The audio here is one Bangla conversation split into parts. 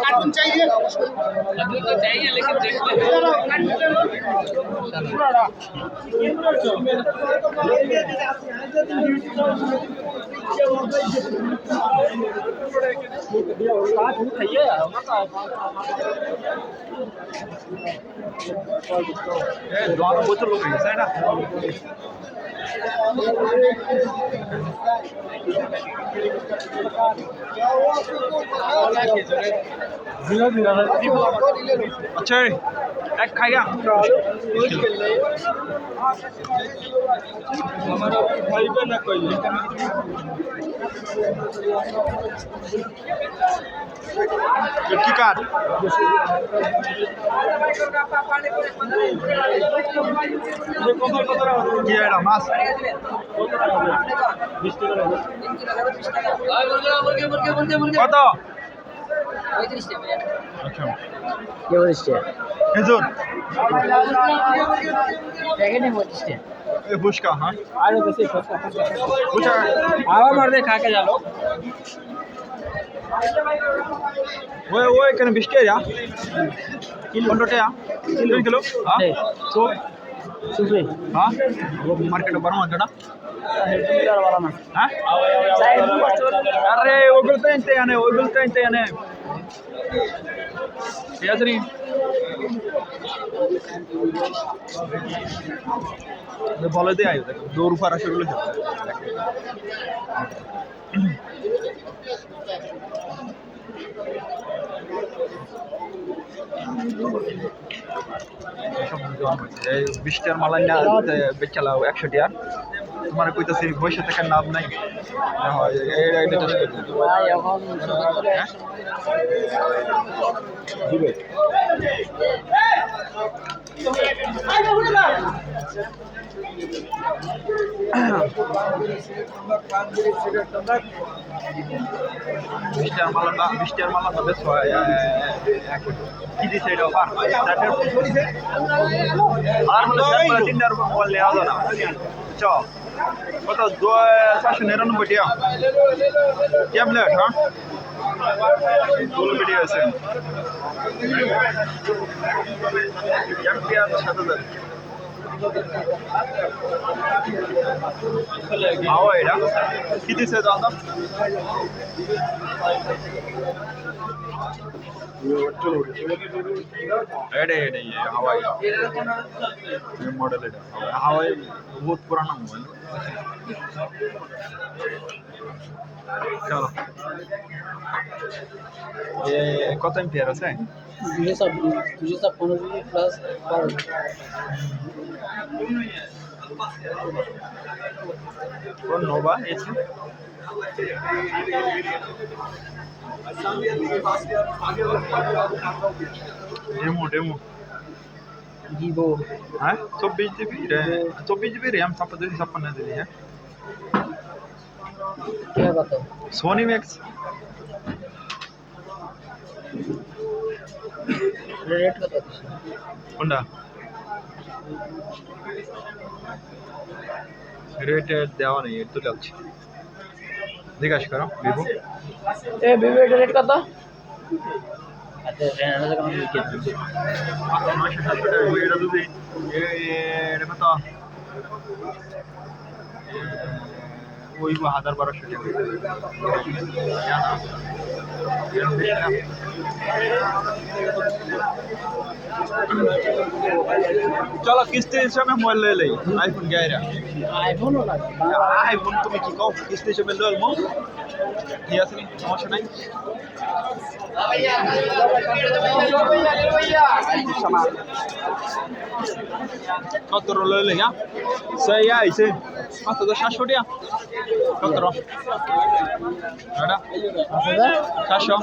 कार्टून चाहिए चाहिए लेकिन दोनों बोतल हो गई है ना धीरे अच्छा एक खाएगा हमारा खाइबे ना कोई चुटकी काट কি এটা মাছ কত আচ্ছা খেজুর? এ ফুচকা হ্যাঁ? ফুচকা। আবার মারবে খাকে জানো? ওই ওই এখানে বিশ টাকা পনেরো টাকা দুই কিলো হ্যাঁ? তো? সুফি। হ্যাঁ? মার্কেটে বড় মাছটা বলা না হ্যাঁ আরে নি বলে দিয়ে আয়ো দৌড় ফারা হয়ে বিশ টাকার মালাই না বেচালাও একশো টাকার তোমার কইতাছি বসে থাকার নাম নাই হয়, টেস্ট হ্যাঁ? বিশটার মালাটা বিশটার বেশ হয় কি দিছে এটা অফার আর হলো তিনটার মোবাইল নেওয়া না। চ। কত? চারশো নিরানব্বই টাকা ট্যাবলেট হ্যাঁ? ফুল ভিডিও আছে এমপিআর সাত হাজার হাওয়া এটা কি দিছে দাদা এডে এডে ये हवाई ये मॉडल এটা हवाई बहुत पुराना मोबाइल চলো ये কত এমপিআর আছে দুশো ছাব্বিশ দুশো ছাপ্পান্ন জিবি প্লাস বারো কোন নোভা এসে ডেমো ডেমো ভিভো হ্যাঁ চব্বিশ জিবি চব্বিশ জিবি র্যাম ছাপ্পান্ন জিবি ছাপ্পান্ন জিবি হ্যাঁ কে কত সোনি ম্যাক্স রেট কত কোনটা রেট দেওয়া নেই এর তো লাগছে জিজ্ঞাসা করো ভিভো এ ভিভো এর রেট কত আচ্ছা রেট আছে কেমন বিক্রি নয়শো সাতশো টাকা এটা যদি এটা কত ওই হাজার বারোশো টাকা চলো কিস্তি হিসাবে মোবাইল লই লই আইফোন গাইরা আইফোনও আইফোন তুমি কি কও? কিস্তি হিসাবে লই মো ঠিক আছে সমস্যা নাই। কত লই লই হ্যাঁ? সেই আইছে কত তো সাতশো টাকা। এটা সাতশো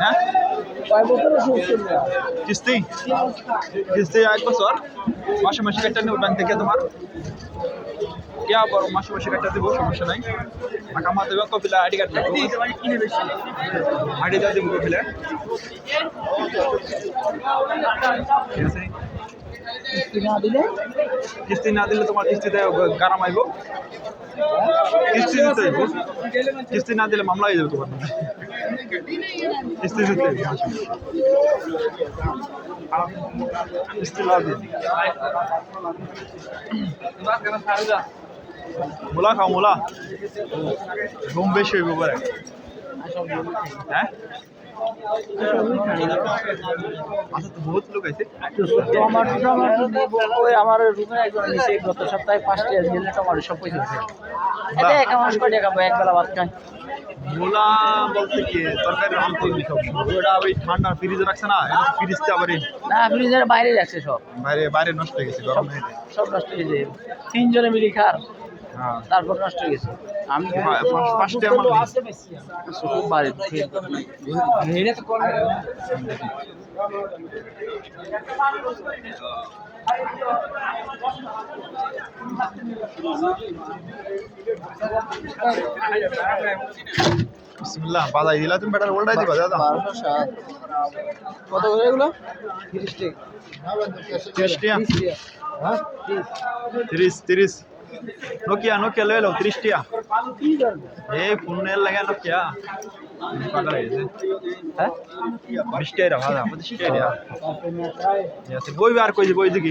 হ্যাঁ? কিস্তি? কিস্তি এক বছর। মাসে মাসে কেটে নেব ব্যাংক থেকে তোমার। টিয়া বড় মাসে মাসে কাটা দেবো, সমস্যা নাই। টাকা মা দেবে কপিলা আইডি কার্ড আইডি যা দেবো কপিলা। ঠিক আছে? কিস্তি না দিলে? কিস্তি না দিলে তোমার কিস্তিতে গারাম আইব। কিস্তি দিতে হইব কিস্তি না দিলে মামলা হয়ে যাবে তোমার। কিস্তি দিতে কিস্তি না দিন মূলা খাও, মূলা। ঘুম বেশি হইব হ্যাঁ? বলতে কি ঠান্ডা রাখছে না না ফ্রিজের রাখছে সব বাইরে বাইরে নষ্ট হয়ে। গেছে সব নষ্ট হয়ে যায় তিনজনে তারপর নষ্ট হয়ে গেছে। আমি ফার্স্ট- আমার খুব বাড়ি বিসমিল্লাহ বাজাই দিলা তুমি বেটার উল্টাই দিবা দাদা। কত করে এগুলো? তিরিশ তিরিশ হ্যাঁ? তিরিশ তিরিশ। নোকিয়া নোকিয়া লয়ে লো তিরিশ টিয়া কি করবে এই ফোনের লাগে নোকিয়া পাগল হয়ে গেছে হ্যাঁ বিশ টাকা ভাড়া পঁচিশ টাকা ঠিক আছে বই আর কই দিবো ওইদিকে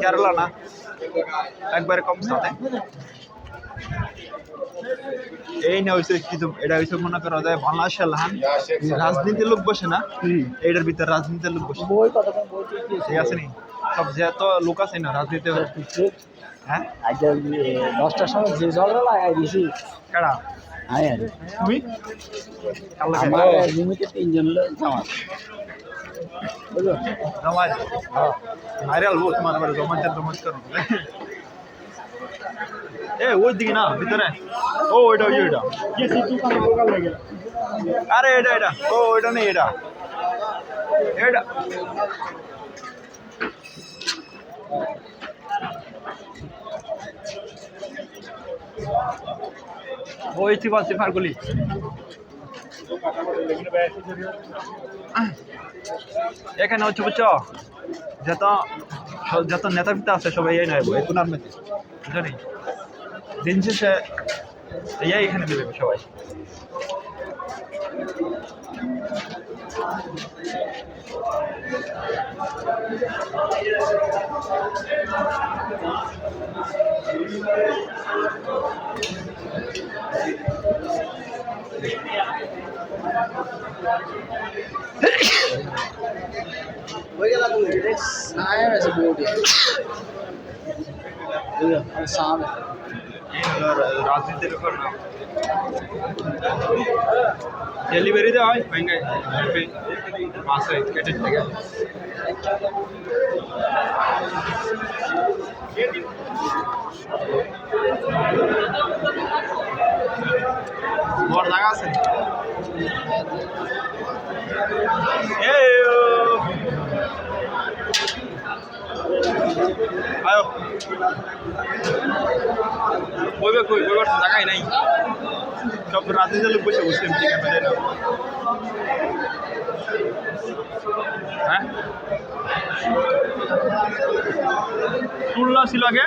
কেরালা না? একবারে কম সাথে। এই না হয়েছে কিছু এটা হয়েছে মনে করা যায় বাংলাদেশের লহান রাজনীতির লোক বসে না এটার ভিতরে রাজনীতির লোক বসে। ঠিক আছে নি? সব যে তো লোক আছে না রাজনীতি হ্যাঁ? সময় যে ঝগড়া লাগাই দিছি। হ্যাঁ তুমি? আমার লিমিটেড হ্যাঁ। ভাইরাল বউ তোমার আবার জমাজ জমাজ করো এ ওই দিকে না ভিতরে ও ওইটা ওই ওইটা আরে এটা এটা ও ওইটা নেই এটা এটা ওই চিপা চিপার গুলি এখানে হচ্ছে বুঝছ যত যত নেতা পিতা আছে, সবাই এই নেব এই কোনার মধ্যে বুঝলি দিন শেষে এই এখানে দেবে সবাই। আয়া আছে বউটি বুঝলো সামনে এই হলো রা- রাজনীতির উপর না ডেলিভারিতে হয় ভেঙে মাসে কেটে থেকে আয়ো। কইবে কই? কইবার জায়গাই নাই। সব রাতে চলে বসে বসে এমনি ক্যামেরায় না। হ্যাঁ? তুলনা ছিল আগে।